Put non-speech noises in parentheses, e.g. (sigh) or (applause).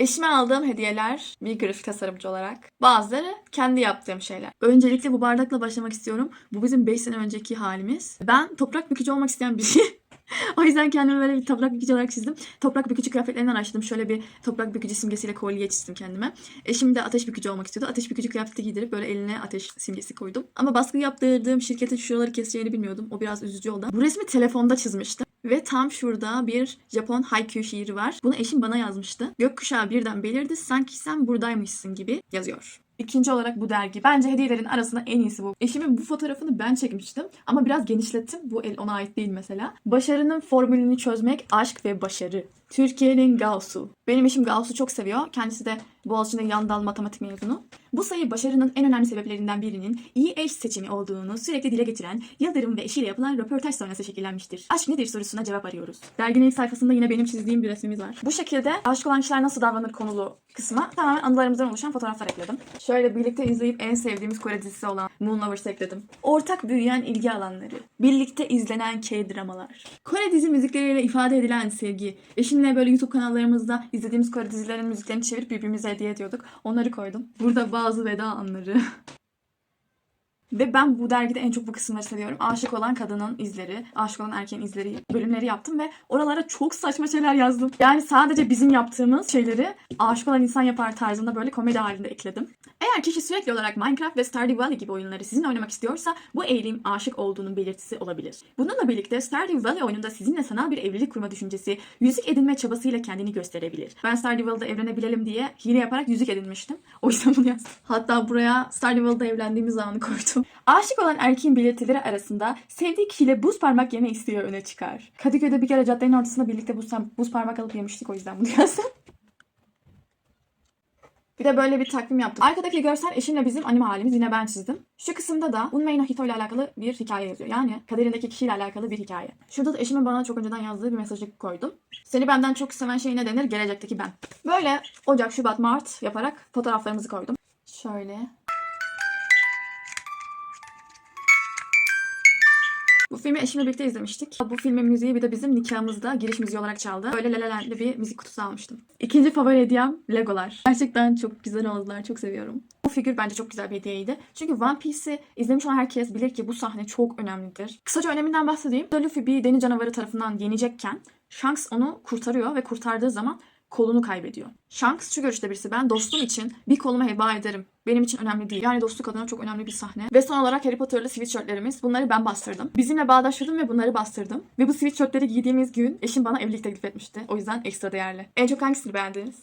Eşime aldığım hediyeler bir grafik tasarımcı olarak. Bazıları kendi yaptığım şeyler. Öncelikle bu bardakla başlamak istiyorum. Bu bizim 5 sene önceki halimiz. Ben toprak bükücü olmak isteyen biriyim. (laughs) o yüzden kendimi böyle bir toprak bükücü olarak çizdim. Toprak bükücü kıyafetlerinden araştırdım. Şöyle bir toprak bükücü simgesiyle kolye çizdim kendime. Eşim de ateş bükücü olmak istiyordu. Ateş bükücü kıyafeti giydirip böyle eline ateş simgesi koydum. Ama baskı yaptırdığım şirketin şuraları keseceğini bilmiyordum. O biraz üzücü oldu. Bu resmi telefonda çizmiştim. Ve tam şurada bir Japon haiku şiiri var. Bunu eşim bana yazmıştı. Gökkuşağı birden belirdi sanki sen buradaymışsın gibi yazıyor. İkinci olarak bu dergi. Bence hediyelerin arasında en iyisi bu. Eşimin bu fotoğrafını ben çekmiştim ama biraz genişlettim. Bu el ona ait değil mesela. Başarının formülünü çözmek aşk ve başarı. Türkiye'nin Gauss'u. Benim eşim Gauss'u çok seviyor. Kendisi de Boğaziçi'nde yan dal matematik mezunu. Bu sayı başarının en önemli sebeplerinden birinin iyi eş seçimi olduğunu sürekli dile getiren Yıldırım ve eşiyle yapılan röportaj sonrası şekillenmiştir. Aşk nedir sorusuna cevap arıyoruz. Derginin ilk sayfasında yine benim çizdiğim bir resmimiz var. Bu şekilde aşık olan kişiler nasıl davranır konulu kısma tamamen anılarımızdan oluşan fotoğraflar ekledim. Şöyle birlikte izleyip en sevdiğimiz Kore dizisi olan Moon ekledim. Ortak büyüyen ilgi alanları. Birlikte izlenen K-dramalar. Kore dizi müzikleriyle ifade edilen sevgi. Eşimle böyle YouTube kanallarımızda izlediğimiz Kore dizilerinin müziklerini çevirip birbirimize hediye ediyorduk. Onları koydum. Burada bazı veda anları. (laughs) Ve ben bu dergide en çok bu kısımları seviyorum. Aşık olan kadının izleri, aşık olan erkeğin izleri bölümleri yaptım ve oralara çok saçma şeyler yazdım. Yani sadece bizim yaptığımız şeyleri aşık olan insan yapar tarzında böyle komedi halinde ekledim. Eğer kişi sürekli olarak Minecraft ve Stardew Valley gibi oyunları sizinle oynamak istiyorsa bu eğilim aşık olduğunun belirtisi olabilir. Bununla birlikte Stardew Valley oyununda sizinle sanal bir evlilik kurma düşüncesi, yüzük edinme çabasıyla kendini gösterebilir. Ben Stardew Valley'da evlenebilelim diye hile yaparak yüzük edinmiştim. O yüzden bunu yazdım. Hatta buraya Stardew Valley'da evlendiğimiz anı koydum. Aşık olan erkeğin belirtileri arasında sevdiği kişiyle buz parmak yeme isteği öne çıkar. Kadıköy'de bir kere caddenin ortasında birlikte buz, buz parmak alıp yemiştik o yüzden bunu yazdım. (laughs) Bir de böyle bir takvim yaptım. Arkadaki görsel eşimle bizim anime halimiz yine ben çizdim. Şu kısımda da Unmei Hito ile alakalı bir hikaye yazıyor. Yani kaderindeki kişiyle alakalı bir hikaye. Şurada da eşimin bana çok önceden yazdığı bir mesajı koydum. Seni benden çok seven şey ne denir? Gelecekteki ben. Böyle Ocak, Şubat, Mart yaparak fotoğraflarımızı koydum. Şöyle. Bu filmi eşimle birlikte izlemiştik. Bu filmin müziği bir de bizim nikahımızda giriş müziği olarak çaldı. Böyle lalelerle bir müzik kutusu almıştım. İkinci favori hediyem Legolar. Gerçekten çok güzel oldular. Çok seviyorum. Bu figür bence çok güzel bir hediyeydi. Çünkü One Piece'i izlemiş olan herkes bilir ki bu sahne çok önemlidir. Kısaca öneminden bahsedeyim. Luffy bir deniz canavarı tarafından yenecekken Shanks onu kurtarıyor ve kurtardığı zaman kolunu kaybediyor. Shanks şu görüşte birisi ben dostum için bir kolumu heba ederim. Benim için önemli değil. Yani dostluk adına çok önemli bir sahne. Ve son olarak Harry Potter'lı sweatshirtlerimiz. Bunları ben bastırdım. Bizimle bağdaştırdım ve bunları bastırdım. Ve bu sweatshirtleri giydiğimiz gün eşim bana evlilik teklif etmişti. O yüzden ekstra değerli. En çok hangisini beğendiniz?